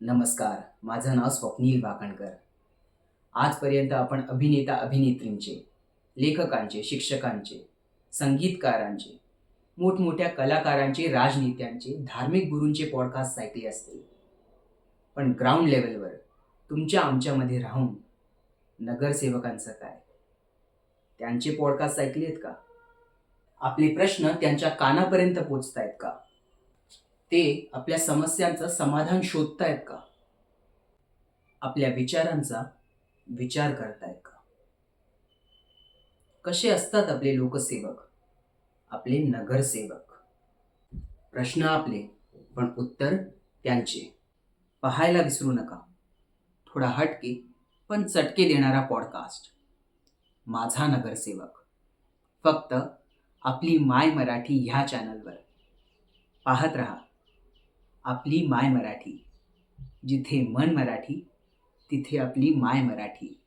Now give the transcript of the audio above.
नमस्कार माझं नाव स्वप्नील भाकणकर आजपर्यंत आपण अभिनेता अभिनेत्रींचे लेखकांचे शिक्षकांचे संगीतकारांचे मोठमोठ्या कलाकारांचे राजनेत्यांचे धार्मिक गुरूंचे पॉडकास्ट ऐकले असतील. पण ग्राउंड लेवलवर तुमच्या आमच्यामध्ये राहून नगरसेवकांचं काय? त्यांचे पॉडकास्ट ऐकलेत का? आपले प्रश्न त्यांच्या कानापर्यंत पोचतायत का? ते आपल्या समस्यांचं समाधान शोधतायत का? आपल्या विचारांचा विचार करतायत का? कसे असतात आपले लोकसेवक? आपले नगरसेवक? प्रश्न आपले पण उत्तर त्यांचे. पाहायला विसरू नका. थोडा हटके पण चटके देणारा पॉडकास्ट माझा नगरसेवक. फक्त आपली माय मराठी ह्या चॅनलवर पाहत रहा. आपली माय मराठी. जिथे मन मराठी तिथे आपली माय मराठी.